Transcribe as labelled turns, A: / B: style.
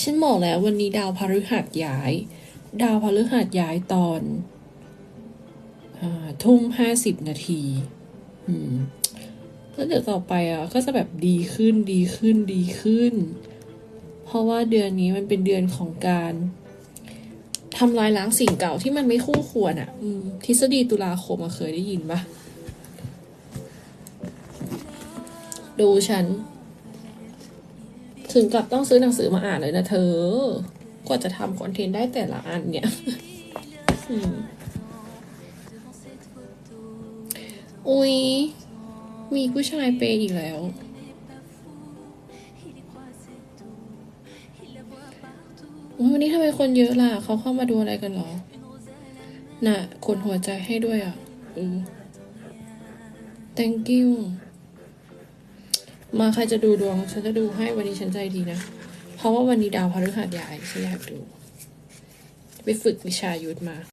A: ฉันบอกแล้ววันนี้ดาวพฤหัสย้าย ดาวพฤหัสย้ายตอนอทุ่มห้าสิบนาทีแล้วเดี๋ยวต่อไปอะก็จะแบบดีขึ้นดีขึ้นดีขึ้น เพราะว่าเดือนนี้มันเป็นเดือนของการทำลายล้างสิ่งเก่าที่มันไม่คู่ควรอะทฤษฎีตุลาคมเคยได้ยินปะดูฉัน ถึงกับต้องซื้อหนังสือมาอ่านเลยนะเธอ กว่าจะทำคอนเทนต์ได้แต่ละอันเนี่ยอืมอุ๊ยมีผู้ชายเปย์อีกแล้วอวันนี้ทำไมคนเยอะล่ะ เขาเข้ามาดูอะไรกันหรอ น่ะกดหัวใจให้ด้วยอะเออ thank you มาใครจะดูดวง ฉันจะดูให้วันนี้ฉันใจดีนะ เพราะว่าวันนี้ดาวพฤหัสย้ายฉันอยากดู ไปฝึกวิชายุทธมา